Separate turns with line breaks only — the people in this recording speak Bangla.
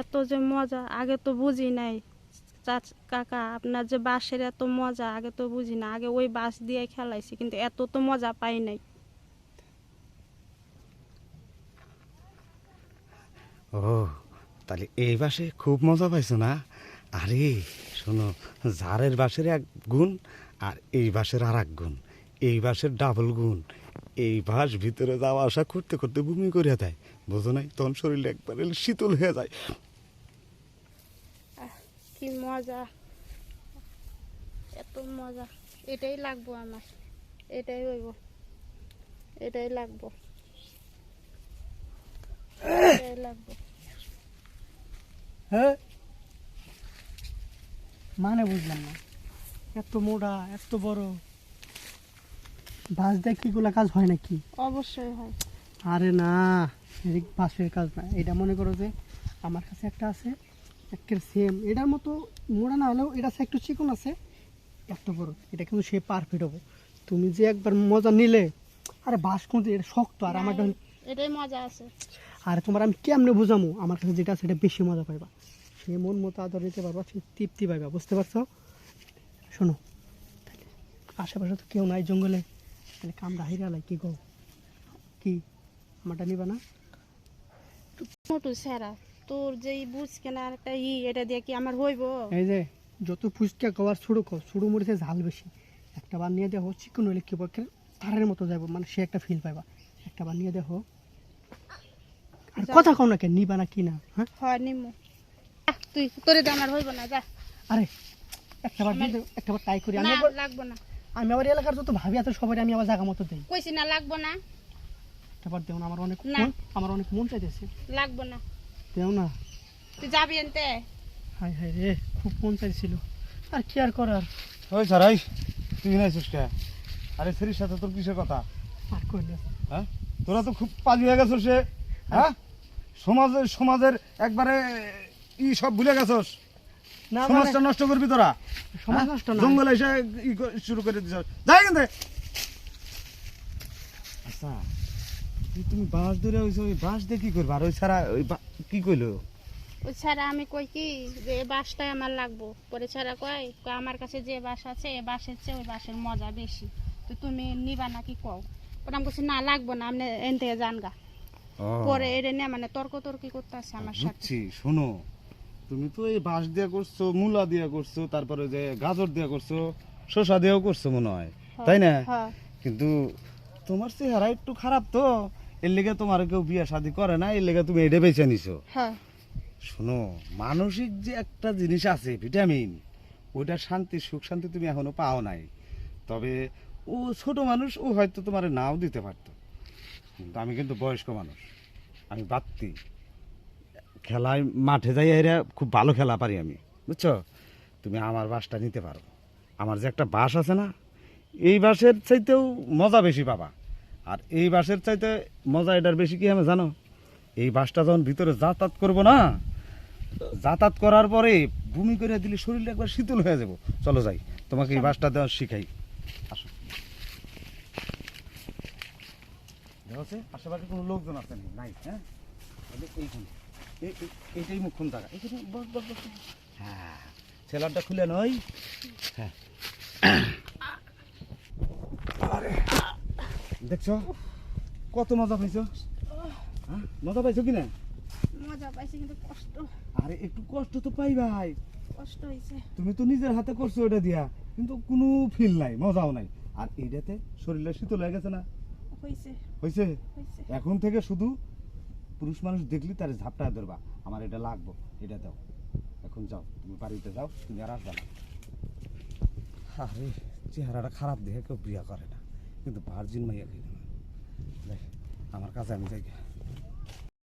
এত যে মজা, আগে তো বুঝি নাই। কাকা, আপনার যে বাঁশের এত মজা, আগে তো বুঝি না। আগে ওই বাঁশ দিয়ে খেলাইছি, কিন্তু এত তো মজা পাই নাই।
ও, তাহলে এই বাসে খুব মজা পাইছো না? আরে, শোনো, ঝাড়ের বাসের এক গুণ আর এই বাসের আর এক গুণ। এই বাসের ডাবল গুণ। এই বাস ভিতরে যাওয়া আসা করতে করতে বমি করে দেয়। বোঝো নাই তখন শরীর একবারে শীতল হয়ে যায়।
কি মজা। এত মজা। এটাই লাগবো আমার। এটাই হইব। এটাই লাগবো। এটাই লাগবো।
হ্যাঁ? মানে বুঝলাম না। এত মোটা এত বড়। বাস দেখ কিগুলা কাজ হয় নাকি?
অবশ্যই হয়।
আরে না এদিক বাসের কাজ না। এটা মনে করো যে আমার কাছে একটা আছে একের সেম এটার মতো মোড়া না হলেও এটা একটু চিকন আছে এত বড়। এটা কিন্তু সে পারফেক্ট হব। তুমি যে একবার মজা নিলে আরে বাস কোন এটা শক্ত আর আমার
এটাই মজা আছে।
আর তোমার আমি কেমনে বুঝামো? আমার কাছে যেটা আছে সেটা বেশি মজা পাইবা। সে মন মতো আদর নিতে পারবা সে তৃপ্তি পাইবা বুঝতে পারছ? শোনো আশেপাশে তো কেউ নাই জঙ্গলে। তাহলে কামড়া হাইরা লাই কি গো? কি? আমারটা নিবা না
মোটু সেরা তোর যে বুঝ কেনা একটা ই এটা দিয়ে কি আমার হইব?
এই যে যত ফুচকা খাওয়ার ছুড়ো খাও ছুড়ো মরিচে ঝাল বেশি। একটা বার নিয়ে দেখো চিকন হলে কি পক্ষে তারের মতো যাব মানে সে একটা ফিল পাইবা। একটা বার নিয়ে দেখো। আর কথা কও না কেন নিবা না কি না হ্যাঁ?
হয় নিমু। তুই তোরে দিয়ে আমার হইব না যা।
আরে একটা বার দিয়ে একটা বার ট্রাই করি। আমি
লাগবো না।
আমি আবার এলাকার যত ভাবি আছে সবাই আমি আবার জায়গা মতো দিই।
কইছি না লাগবো না।
তারপর দেও না আমার অনেক
না।
মন আমার অনেক মন চাইতেছে।
লাগবো না।
দেও না।
তুই যাবি এনতে?
হাই হাই রে খুব মন চাইছিল। আর কি আর করার?
ওই সারাই তুই নাইছিস কে? আরে সেরির সাথে তোর কিসের কথা?
আর করলে
হ্যাঁ? তোরা তো খুব পাজি হয়ে গেছস সে হ্যাঁ? সমাজের সমাজের একবারে ই সব ভুলে গেছস?
না
সমাজটা
মানে
নষ্ট করবি তোরা?
সমাজ
হ্যাঁ?
নষ্ট না।
জঙ্গলে এসে ই ক- শুরু করে দিছ যাই কিন্তু আচ্ছা। তুমি বাঁশ ধরে ওই বাঁশ দিয়ে কি করবা? আর ওই ছাড়া ওই কি কইলো?
ওই ছাড়া আমি কই কি যে আমার লাগবো। পরে ছাড়া কয় কয় আমার কাছে যে বাস আছে বাসের চেয়ে ওই বাসের মজা বেশি। তো তুমি নিবা নাকি কও? পরে আমি না লাগবো না আপনি এন থেকে যান গা পরে এটা নিয়ে মানে তর্ক তর্কি করতে আছে আমার সাথে।
বুঝছি শোনো তুমি তো এই বাঁশ দিয়ে করছ মূলা দিয়ে করছ তারপরে যে গাজর দিয়ে করছ শসা দিয়েও করছ মনে হয় তাই না? কিন্তু তোমার চেহারা একটু খারাপ তো। এর লেগে তোমার কেউ বিয়ে শাদি করে না এর লেগে তুমি এটা বেছে নিছো।
হ্যাঁ।
শোনো মানসিক যে একটা জিনিস আছে ভিটামিন ওইটা শান্তি সুখ শান্তি তুমি এখনও পাও নাই। তবে ও ছোট মানুষ ও হয়তো তোমার নাও দিতে পারতো। কিন্তু আমি কিন্তু বয়স্ক মানুষ আমি বাত্তি খেলায় মাঠে যাই এরা খুব ভালো খেলা পারি আমি বুঝছ? তুমি আমার বাসটা নিতে পারো। আমার যে একটা বাস আছে না এই বাসের চাইতেও মজা বেশি পাবা। আর এই বাসের চাইতে মজা এটার বেশি কি আমি জানো? এই বাসটা যখন ভিতরে যাতায়াত করব না, যাতায়াত করার পরে ভূমি করে দিলে শরীরটা একবার শীতল হয়ে যাব। চলো যাই, তোমাকে এই বাসটা দেওয়া শিখাই। আসো। আশেপাশে কোনো লোকজন আছে নাই হ্যাঁ? এইটাই মুখ্যম জায়গা। এখানে। হ্যাঁ ছেলারটা খুলে নয়। হ্যাঁ আরে দেখছ? কত মজা পাইছো? হ্যাঁ? মজা পাইছো কি না?
মজা পাইছি কিন্তু কষ্ট।
আরে একটু কষ্ট তো পাই ভাই
কষ্ট
তুমি তো নিজের হাতে করছ ওটা দিয়া কিন্তু কোনো ফিল নাই মজাও নাই। আর এইটাতে শরীরে শীতল হয়ে গেছে না?
হয়েছে
এখন থেকে শুধু পুরুষ মানুষ দেখলি তার ঝাপটায় ধরবা। আমার এটা লাগবো এটা দাও। এখন যাও তুমি বাড়িতে যাও তুমি আর আসবা না। আরে চেহারাটা খারাপ দেখে কেউ বিয়া করে না। কিন্তু ভার্জিন মাইয়া খেয়ে আমার কাছে আমি যাই